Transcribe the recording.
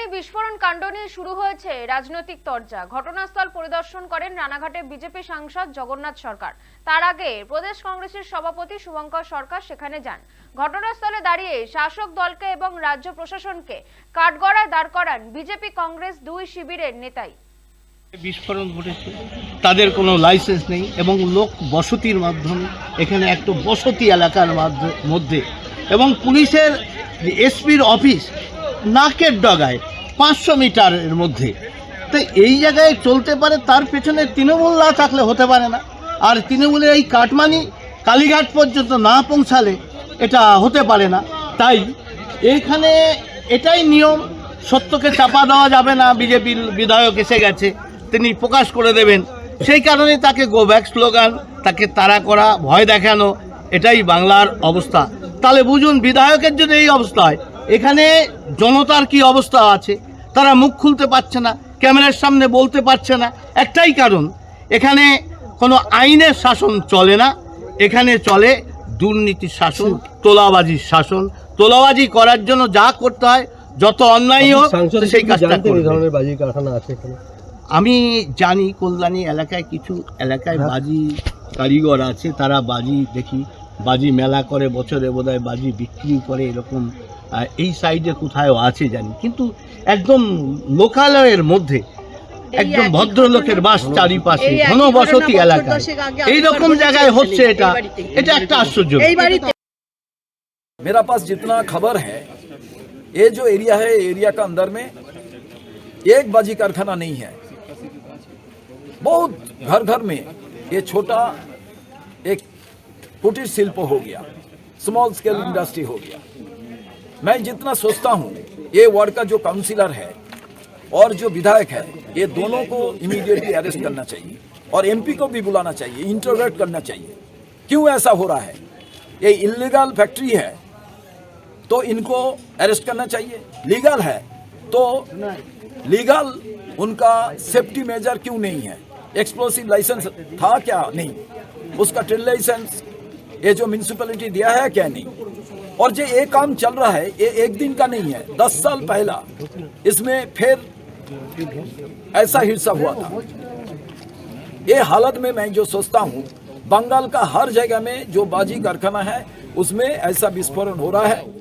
কল্যাণী বিস্ফোরণ কাণ্ড নিয়ে শুরু হয়েছে রাজনৈতিক তরজা। ঘটনাস্থল পরিদর্শন করেন রানাঘাটে বিজেপি সাংসদ জগন্নাথ সরকার। তার আগে প্রদেশ কংগ্রেসের সভাপতি শুভঙ্কর সরকার সেখানে যান। ঘটনাস্থলে দাঁড়িয়ে শাসক দলকে এবং রাজ্য প্রশাসনকে কাঠগড়ায় দাঁড় করান বিজেপি কংগ্রেস দুই শিবিরের নেতাই। বিস্ফোরণ ঘটেছে। তাদের কোনো লাইসেন্স নেই এবং লোক বসতির মাধ্যমে, এখানে একটা বসতি এলাকার মধ্যে এবং পুলিশের এসপির অফিস নাকের ডগায়, পাঁচশো মিটারের মধ্যে। তো এই জায়গায় চলতে পারে, তার পেছনে তৃণমূল না থাকলে হতে পারে না। আর তৃণমূলের এই কাটমানি কালীঘাট পর্যন্ত না পৌঁছালে এটা হতে পারে না। তাই এইখানে এটাই নিয়ম, সত্যকে চাপা দেওয়া যাবে না, বিজেপির বিধায়ক এসে গেছে, তিনি প্রকাশ করে দেবেন। সেই কারণে তাকে গো ব্যাক স্লোগান তাকে তাড়া করা, ভয় দেখানো, এটাই বাংলার অবস্থা। তাহলে বুঝুন, বিধায়কের যদি এই অবস্থা হয় এখানে জনতার কি অবস্থা আছে? তারা মুখ খুলতে পারছে না ক্যামেরার সামনে বলতে পারছে না। একটাই কারণ এখানে কোনো আইনের শাসন চলে না। এখানে চলে দুর্নীতির শাসন তোলাবাজির শাসন। তোলাবাজি করার জন্য যা করতে হয় যত অন্যায় হোক সেই কাজটা জানতেন ধরনের বাজি কারখানা আছে আমি জানি কল্যাণী এলাকায় কিছু এলাকায় হ্যাঁ। বাজি কারিগর আছে তারা বাজি দেখি বাজি মেলা করে বছরে বোধহয় বাজি বিক্রি করে এরকম এই সাইডে কোথাও আছে জানি কিন্তু একদম লোকালয়ের মধ্যে একদম ভদ্রলোকের বাস চারিপাশে এই একই ঘনবসতি ঘটনা বছর এলাকায় দশেক আগে এই রকম আরেকবার জায়গায় ঘটেছে হচ্ছে এই এটা বাড়িতে। এটা একটা আশ্চর্য এই বাড়িতে मेरा पास जितना खबर है ये जो एरिया है एरिया का अंदर में एक बाजी कारखाना नहीं है बहुत घर घर में ये छोटा एक कुटीर शिल्प हो गया स्मॉल स्केल इंडस्ट्री हो गया मैं जितना सोचता हूँ, ये वार्ड का जो काउंसिलर है और जो विधायक है, ये दोनों को इमीडिएटली अरेस्ट करना चाहिए और एमपी को भी बुलाना चाहिए इंटरोगेट करना चाहिए। क्यों ऐसा हो रहा है? ये इलीगल फैक्ट्री है तो इनको अरेस्ट करना चाहिए। लीगल है तो लीगल उनका सेफ्टी मेजर क्यों नहीं है? एक्सप्लोसिव लाइसेंस था क्या? नहीं। उसका ट्रेड लाइसेंस ये जो म्यूनिसिपैलिटी दिया है क्या नहीं? और जो ये काम चल रहा है, ये एक दिन का नहीं है, दस साल पहला, इसमें फिर ऐसा हिस्सा हुआ था। ये हालत में मैं जो सोचता हूँ, बंगाल का हर जगह में जो बाजी कारखाना है, उसमें ऐसा विस्फोरण हो रहा है।